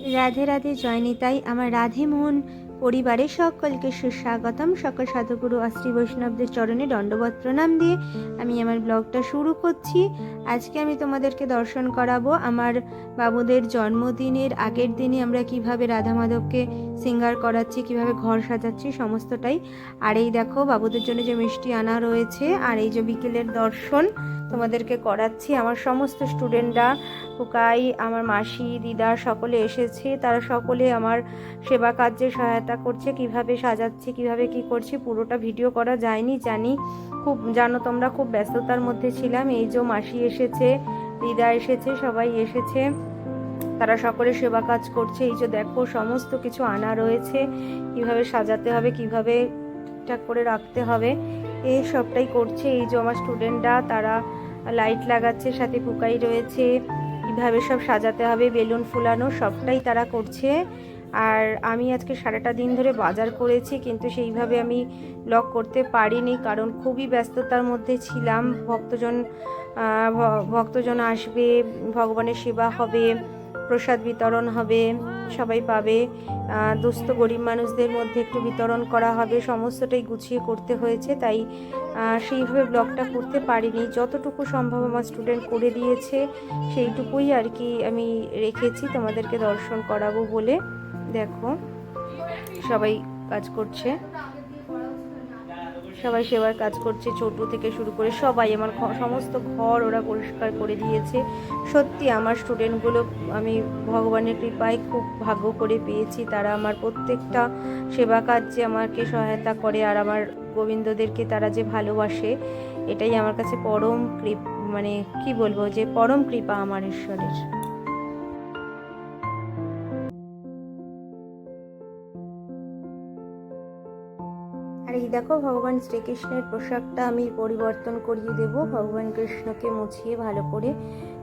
রাধে রাধে জয়নিতাই, আমার রাধে মোহন পরিবারের সকলকে সুস্বাগতম। সকল সাধুগুরু আশ্রী বৈষ্ণবদের চরণে দণ্ডবত প্রণাম দিয়ে আমি আমার ব্লগটা শুরু করছি। আজকে আমি তোমাদেরকে দর্শন করাবো আমার বাবুদের জন্মদিনের আগের দিনে আমরা কীভাবে রাধা মাধবকে সিঙ্গার করাচ্ছি, কীভাবে ঘর সাজাচ্ছি, সমস্তটাই। আর এই দেখো, বাবুদের জন্য যে মিষ্টি আনা রয়েছে, আর এই যে বিকেলের দর্শন তোমাদেরকে করাচ্ছি। আমার সমস্ত স্টুডেন্টরা ফুকাই আমার মাসি, দিদা সকলে এসেছে। তারা সকলে আমার সেবা কার্যে সহায়তা করছে। কীভাবে সাজাচ্ছি, কীভাবে কি করছি পুরোটা ভিডিও করা যায়নি, জানি। খুব, জানো তোমরা, খুব ব্যস্ততার মধ্যে ছিলাম। এই যে মাসি এসেছে, দিদা এসেছে, সবাই এসেছে। তারা সকলে সেবা কাজ করছে। এই যে দেখো, সমস্ত কিছু আনা রয়েছে। কীভাবে সাজাতে হবে, কীভাবে ঠিকঠাক করে রাখতে হবে এই সবটাই করছে। এই যে আমার স্টুডেন্টরা, তারা লাইট লাগাচ্ছে, সাথে পুকাই রয়েছে। কীভাবে সব সাজাতে হবে, বেলুন ফুলানো, সবটাই তারা করছে। আর আমি আজকে সারাটা দিন ধরে বাজার করেছি, কিন্তু সেইভাবে আমি ব্লগ করতে পারিনি, কারণ খুবই ব্যস্ততার মধ্যে ছিলাম। ভক্তজন ভক্তজন আসবে, ভগবানের সেবা হবে। প্রসাদ বিতরণ হবে, সবাই পাবে। দুস্থ গরিব মানুষদের মধ্যে একটু বিতরণ করা হবে। সমস্তটাই গুছিয়ে করতে হয়েছে, তাই সেইভাবে ব্লগটা করতে পারিনি। যতটুকু সম্ভব আমার স্টুডেন্ট করে দিয়েছে, সেইটুকুই আর কি আমি রেখেছি, তোমাদেরকে দর্শন করাবো বলে। দেখো, সবাই কাজ করছে। সবাই সেবার কাজ করছে, ছোটু থেকে শুরু করে সবাই আমার সমস্ত ঘর ওরা পরিষ্কার করে দিয়েছে। সত্যি আমার স্টুডেন্টগুলো আমি ভগবানের কৃপায় খুব ভাগ্য করে পেয়েছি। তারা আমার প্রত্যেকটা সেবা কার্যে আমাকে সহায়তা করে আর আমার গোবিন্দদেরকে তারা যে ভালোবাসে, এটাই আমার কাছে পরম কৃপ মানে কি বলব, যে পরম কৃপা আমার ঈশ্বরের। দেখো, ভগবান শ্রীকৃষ্ণের পোশাকটা আমি পরিবর্তন করিয়ে দেব। ভগবান কৃষ্ণকে মুছিয়ে ভালো করে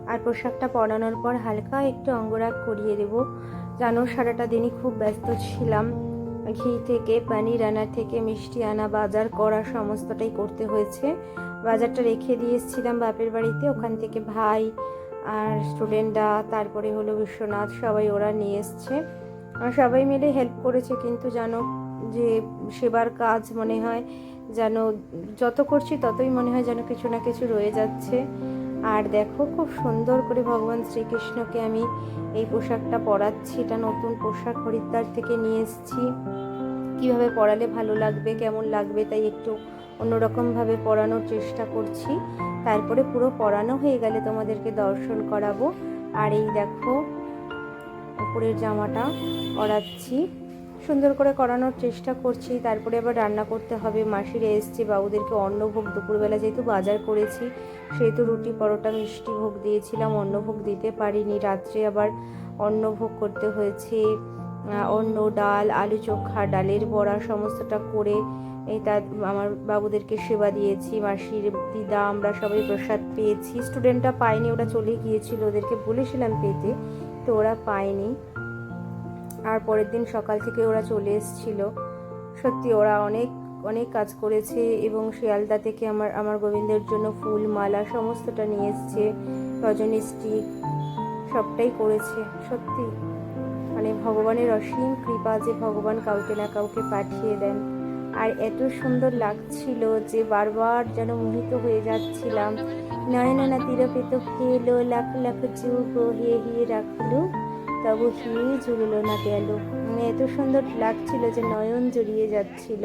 আর পোশাকটা পরানোর পর হালকা একটু অঙ্গরাগ করিয়ে দেব। জানো, সারাটা দিনই খুব ব্যস্ত ছিলাম। ঘি থেকে, পানির আনা থেকে, মিষ্টি আনা, বাজার করা সমস্তটাই করতে হয়েছে। বাজারটা রেখে দিয়ে এসেছিলাম বাপের বাড়িতে। ওখান থেকে ভাই আর স্টুডেন্টরা, তারপরে হলো বিশ্বনাথ, সবাই ওরা নিয়ে এসছে। সবাই মিলে হেল্প করেছে, কিন্তু জানো যে সেবার কাজ মনে হয় যেন যত করছি ততই মনে হয় যেন কিছু না কিছু রয়ে যাচ্ছে। আর দেখো খুব সুন্দর করে ভগবান শ্রীকৃষ্ণকে আমি এই পোশাকটা পরাচ্ছি, এটা নতুন পোশাক হরিদ্বার থেকে নিয়ে এসেছি। কীভাবে পরালে ভালো লাগবে, কেমন লাগবে তাই একটু অন্যরকমভাবে পরানোর চেষ্টা করছি। তারপরে পুরো পরানো হয়ে গেলে তোমাদেরকে দর্শন করাবো। আর এই দেখো, উপরের জামাটা পরাচ্ছি। সুন্দর করে করানোর চেষ্টা করছি, তারপরে আবার রান্না করতে হবে। মাসিরা এসছে, বাবুদেরকে অন্নভোগ দুপুরবেলা যেহেতু বাজার করেছি, সেহেতু রুটি পরোটা মিষ্টি ভোগ দিয়েছিলাম, অন্নভোগ দিতে পারিনি। রাত্রে আবার অন্নভোগ করতে হয়েছে অন্ন, ডাল, আলু চোখা, ডালের বড়া সমস্তটা করে এই তার আমার বাবুদেরকে সেবা দিয়েছি। মাসির দিদা, আমরা সবাই প্রসাদ পেয়েছি। স্টুডেন্টরা পায়নি, ওরা চলে গিয়েছিল। ওদেরকে বলেছিলাম পেতে, তো ওরা পায়নি। আর পরের দিন সকাল থেকে ওরা চলে এসেছিল। সত্যি ওরা অনেক অনেক কাজ করেছে এবং শিয়ালদা থেকে আমার আমার গোবিন্দের জন্য ফুল, মালা সমস্তটা নিয়ে এসছে রজনী স্টিক সবটাই করেছে, সত্যি। মানে ভগবানের অসীম কৃপা যে ভগবান কাউকে না কাউকে পাঠিয়ে দেন। আর এত সুন্দর লাগছিল যে বারবার যেন মোহিত হয়ে যাচ্ছিলাম। নয়না তীরপিত খেলো, লাখ লাখ যুগ হে হে রাখল। তবু হিয়ে জুড়লো না গেল এত সুন্দর লাগছিল যে নয়ন জড়িয়ে যাচ্ছিল।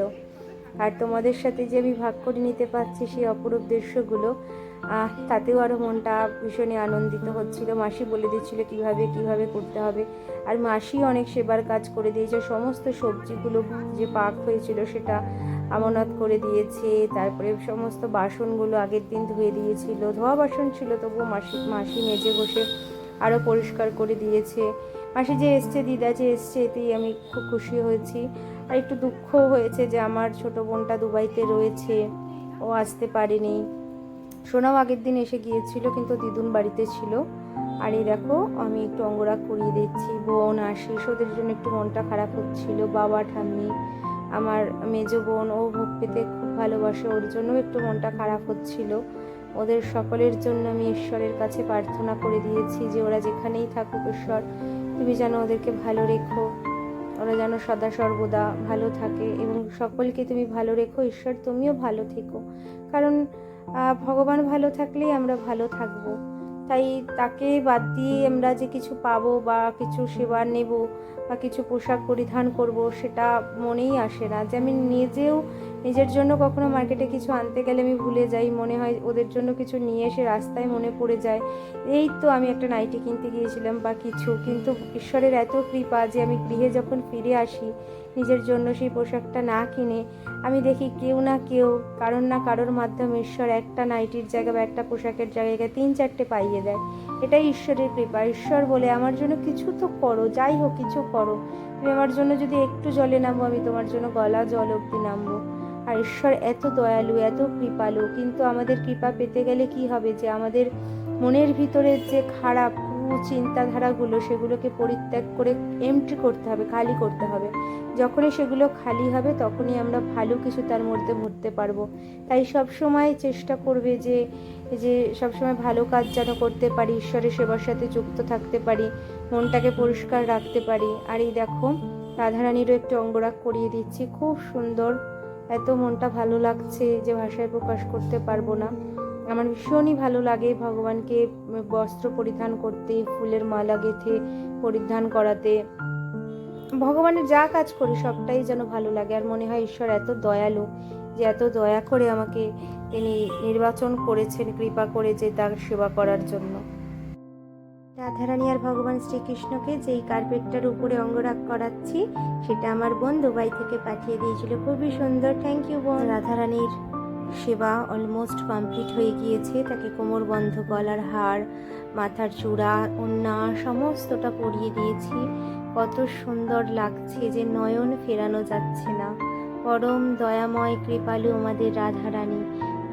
আর তোমাদের সাথে যে আমি ভাগ করে নিতে পারছি সেই অপরূপ দৃশ্যগুলো তাতেও আরও মনটা ভীষণই আনন্দিত হচ্ছিল। মাসি বলে দিচ্ছিল কীভাবে কীভাবে করতে হবে। আর মাসি অনেক সেবার কাজ করে দিয়েছে। সমস্ত সবজিগুলো যে পাক হয়েছিল সেটা আমানত করে দিয়েছে। তারপরে সমস্ত বাসনগুলো আগের দিন ধুয়ে দিয়েছিল। ধোয়া বাসন ছিল, তবুও মাসি মাসি মেজে বসে আরও পরিষ্কার করে দিয়েছে। মাসি যে এসছে, দিদা যে এসছে, এতেই আমি খুব খুশি হয়েছি। আর একটু দুঃখ হয়েছে যে আমার ছোট বোনটা দুবাইতে রয়েছে। ও আসতে পারেনি। সোনাও আগের দিন এসে গিয়েছিল, কিন্তু দিদুন বাড়িতে ছিল। আর এই দেখো, আমি একটু অঙ্গরাগ করিয়ে দিচ্ছি। বোন আশিস, ওদের জন্য একটু মনটা খারাপ হচ্ছিল। বাবা, ঠাম্মি, আমার মেজো বোন, ও ভোগ পেতে খুব ভালোবাসে, ওর জন্যও একটু মনটা খারাপ হচ্ছিল। ওদের সকলের জন্য আমি ঈশ্বরের কাছে প্রার্থনা করে দিয়েছি যে ওরা যেখানেই থাকুক ঈশ্বর, তুমি যেন ওদেরকে ভালো রেখো। ওরা যেন সদা সর্বদা ভালো থাকে এবং সকলকে তুমি ভালো রেখো, ঈশ্বর তুমিও ভালো থেকো। কারণ ভগবান ভালো থাকলেই আমরা ভালো থাকব। তাই তাকে বাদ দিয়ে আমরা যে কিছু পাবো বা কিছু সেবা নেব বা কিছু পোশাক পরিধান করব, সেটা মনেই আসে না। যে আমি নিজেও নিজের জন্য কখনো মার্কেটে কিছু আনতে গেলে আমি ভুলে যাই, মনে হয় ওদের জন্য কিছু নিয়ে এসে রাস্তায় মনে পড়ে যায়। এই তো আমি একটা নাইটি কিনতে গিয়েছিলাম বা কিছু, কিন্তু ঈশ্বরের এত কৃপা যে আমি গৃহে যখন ফিরে আসি, নিজের জন্য সেই পোশাকটা না কিনে, আমি দেখি কেউ না কেউ কারোর না কারোর মাধ্যমে ঈশ্বর একটা নাইটির জায়গা বা একটা পোশাকের জায়গায় তিন চারটে পাইয়ে দেয়। এটাই ঈশ্বরের কৃপা। ঈশ্বর বলে, আমার জন্য কিছু তো করো, যাই হোক কিছু করো। তুমি আমার জন্য যদি একটু জলে নামবো আমি তোমার জন্য গলা জল অব্দি নামবো। আর ঈশ্বর এত দয়ালু, এত কৃপালু, কিন্তু আমাদের কৃপা পেতে গেলে কি হবে যে আমাদের মনের ভিতরের যে খারাপ চিন্তাধারাগুলো সেগুলোকে পরিত্যাগ করে এমটি করতে হবে, খালি করতে হবে। যখনই সেগুলো খালি হবে, তখনই আমরা ভালো কিছু তার মধ্যে ভরতে পারব। তাই সব সময় চেষ্টা করবে যে যে সবসময় ভালো কাজ যেন করতে পারি, ঈশ্বরের সেবার সাথে যুক্ত থাকতে পারি, মনটাকে পরিষ্কার রাখতে পারি। আর এই দেখো, রাধারানীরও একটু অঙ্গরাগ করিয়ে দিচ্ছি। খুব সুন্দর এত মনটা ভালো লাগছে যে ভাষায় প্রকাশ করতে পারব না। আমার ভীষণই ভালো লাগে ভগবানকে বস্ত্র পরিধান করতে, ফুলের মালা গেঁথে পরিধান করাতে। ভগবানের যা কাজ করি সবটাই যেন ভালো লাগে। আর মনে হয় ঈশ্বর এত দয়ালু যে এত দয়া করে আমাকে তিনি নির্বাচন করেছেন, কৃপা করে যে তার সেবা করার জন্য। রাধারানী আর ভগবান শ্রীকৃষ্ণকে যেই কার্পেটটার উপরে অঙ্গরাগ করাচ্ছি, সেটা আমার বোন দুবাই থেকে পাঠিয়ে দিয়েছিল। খুবই সুন্দর। থ্যাংক ইউ বোন। রাধারানীর সেবা অলমোস্ট কমপ্লিট হয়ে গিয়েছে। তাকে কোমর বন্ধ, গলার হার, মাথার চূড়া, ওন্না সমস্তটা পরিয়ে দিয়েছি। কত সুন্দর লাগছে যে নয়ন ফেরানো যাচ্ছে না। পরম দয়াময় কৃপালু আমাদের রাধারানী।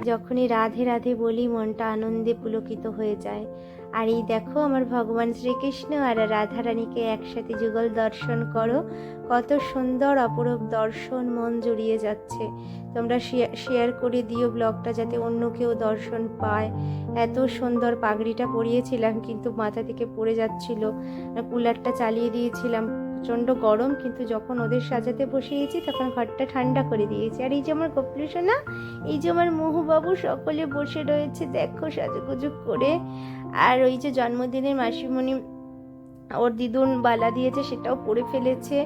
যখনই রাধে রাধে বলি, মনটা আনন্দে পুলকিত হয়ে যায়। আর এই দেখো, আমার ভগবান শ্রীকৃষ্ণ আর রাধারানীকে একসাথে যুগল দর্শন করো। কত সুন্দর অপরূপ দর্শন মন জুড়িয়ে যাচ্ছে। তোমরা শেয়ার করে দিও ব্লগটা যাতে অন্য কেউ দর্শন পায়। এত সুন্দর পাগড়িটা পরিয়েছিলাম, কিন্তু মাথা থেকে পড়ে যাচ্ছিল। কুলারটা চালিয়ে দিয়েছিলাম। প্রচণ্ড গরম, কিন্তু যখন ওদের সাজাতে বসিয়েছি তখন ঘরটা ঠান্ডা করে দিয়েছি। আর এই যে আমার কপলিশোনা এই যে আমার মহুবাবু সকলে বসে রয়েছে, দেখো সাজুগুজু করে। আর ওই যে জন্মদিনের মাসিমণি, ওর দিদুন বালা দিয়েছে, সেটাও পরে ফেলেছে।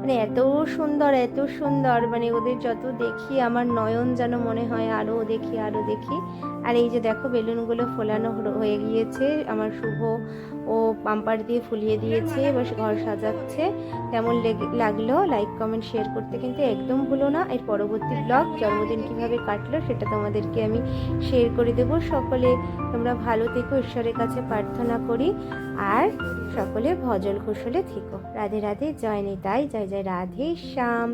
মানে এত সুন্দর এত সুন্দর মানে ওদের যত দেখি আমার নয়ন যেন মনে হয় আরও দেখি আরও দেখি। আর এই যে দেখো বেলুনগুলো ফোলানো হয়ে গিয়েছে, আমার শুভ ও পাম্পার দিয়ে ফুলিয়ে দিয়েছে, এবার ঘর সাজাচ্ছে। কেমন লেগে- লাগল? লাইক কমেন্ট শেয়ার করতে কিন্তু একদম ভুলো না। এর পরবর্তী ব্লগ জন্মদিন কীভাবে কাটলো সেটা তোমাদেরকে আমি শেয়ার করে দেবো। সকলে তোমরা ভালো থেকো, ঈশ্বরের কাছে প্রার্থনা করি। আর সকলে ভজল কুশলে থেকো। রাধে রাধে, জয় নিতাই, জয় জয় রাধে শ্যাম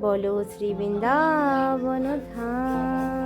বলো শ্রী বৃন্দাবন ধাম